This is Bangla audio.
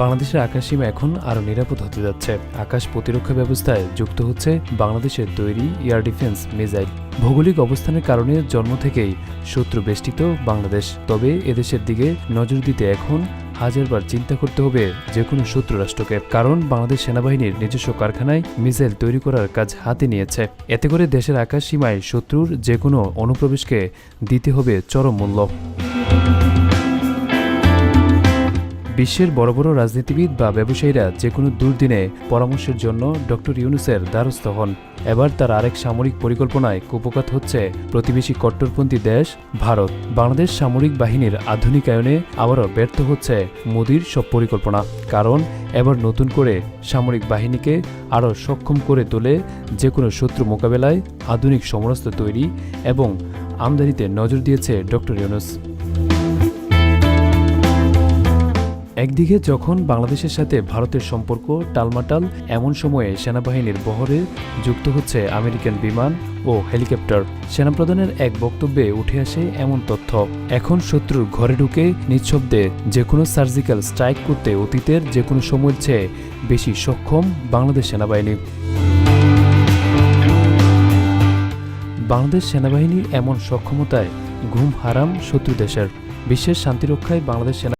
বাংলাদেশের আকাশসীমা এখন আরও নিরাপদ হতে যাচ্ছে। আকাশ প্রতিরক্ষা ব্যবস্থায় যুক্ত হচ্ছে বাংলাদেশের তৈরি এয়ার ডিফেন্স মিসাইল। ভৌগোলিক অবস্থানের কারণে জন্ম থেকেই শত্রু বেষ্টিত বাংলাদেশ। তবে এদেশের দিকে নজর দিতে এখন হাজারবার চিন্তা করতে হবে যে কোনো শত্রু রাষ্ট্রকে। কারণ বাংলাদেশ সেনাবাহিনীর নিজস্ব কারখানায় মিসাইল তৈরি করার কাজ হাতে নিয়েছে। এতে করে দেশের আকাশ সীমায় শত্রুর যে কোনো অনুপ্রবেশকে দিতে হবে চরম মূল্য। বিশ্বের বড় বড় রাজনীতিবিদ বা ব্যবসায়ীরা যে কোনো দুর্দিনে পরামর্শের জন্য ডক্টর ইউনুসের দ্বারস্থ হন। এবার তার আরেক সামরিক পরিকল্পনায় কুপকাত হচ্ছে প্রতিবেশী কট্টরপন্থী দেশ ভারত। বাংলাদেশ সামরিক বাহিনীর আধুনিকায়নে আবারও ব্যর্থ হচ্ছে মোদির সব পরিকল্পনা। কারণ এবার নতুন করে সামরিক বাহিনীকে আরও সক্ষম করে তোলে যে কোনো শত্রু মোকাবেলায় আধুনিক সমরাস্ত্র তৈরি এবং আমদানিতে নজর দিয়েছে ডক্টর ইউনুস। একদিকে যখন বাংলাদেশের সাথে ভারতের সম্পর্ক টালমাটাল, এমন সময়ে সেনাবাহিনীর বহরে যুক্ত হচ্ছে আমেরিকান বিমান ও হেলিকপ্টার। সেনাপ্রধানের এক বক্তব্যে উঠে আসে এমন তথ্য, এখন শত্রুর ঘরে ঢুকে নিঃশব্দে যে কোনো সার্জিক্যাল স্ট্রাইক করতে অতীতের যে কোনো সময়ের চেয়ে বেশি সক্ষম বাংলাদেশ সেনাবাহিনী। বাংলাদেশ সেনাবাহিনীর এমন সক্ষমতায় ঘুম হারাম শত্রু দেশের। বিশ্বের শান্তিরক্ষায় বাংলাদেশ সেনা